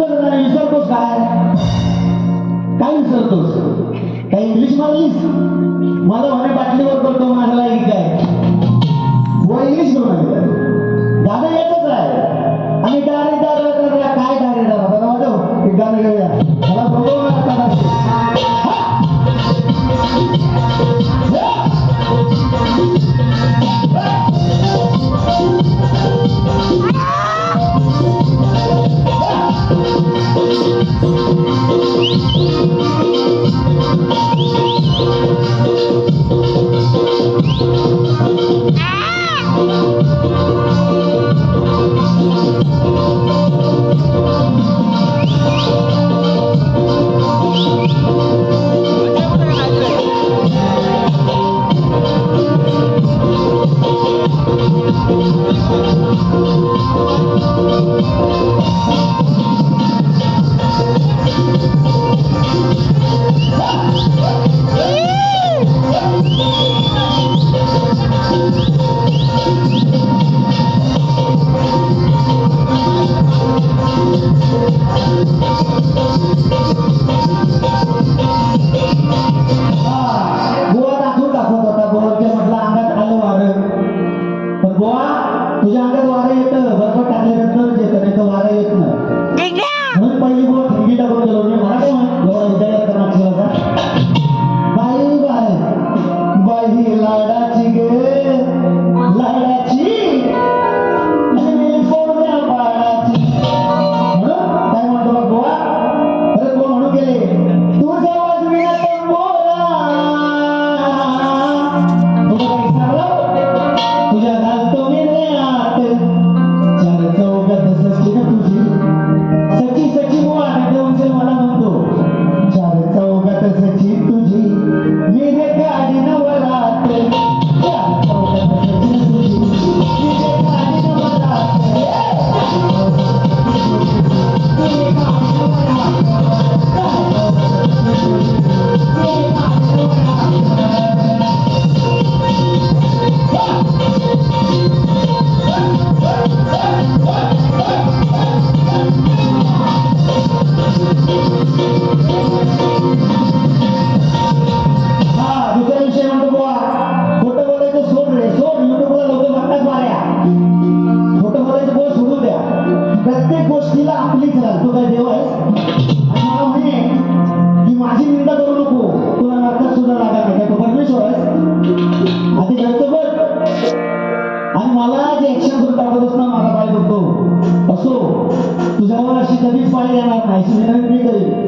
विसरतोस काय विसरतोस काय इंग्लिश मारलीस मला म्हणे बाटलीवर करतो माझ्याला काय हो इंग्लिश म्हणून दादा याच आहे आणि डायरेक्ट काय डायरेक्ट दादा माझं गाणं घेऊया. मला सोबत 还是免费的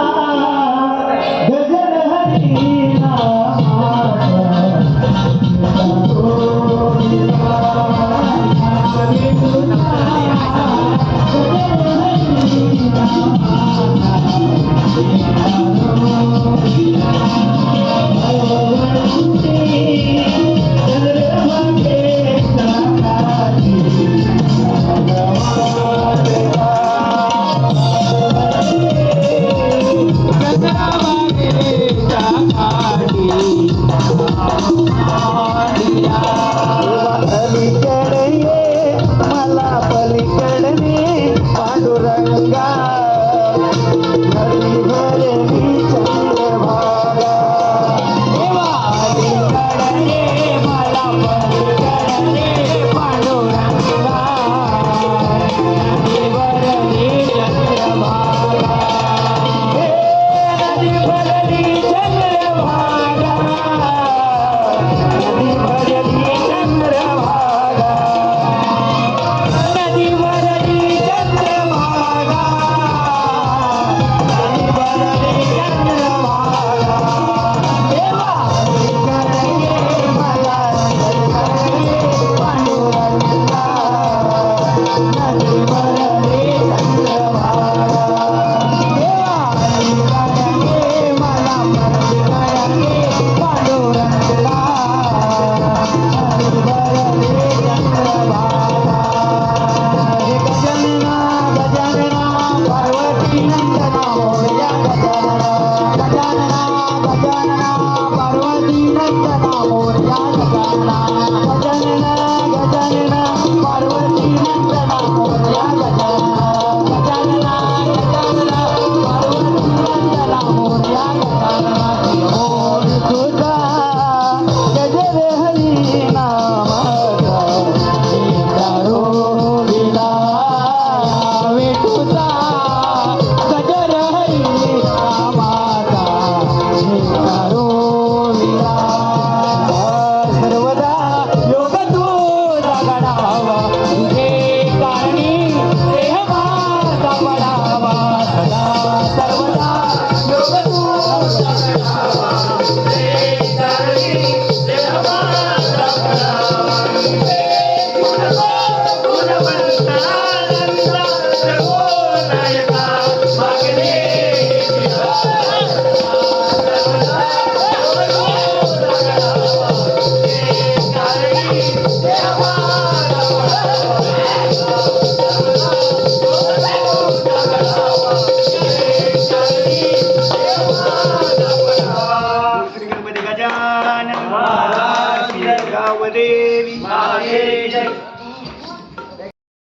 Thank you.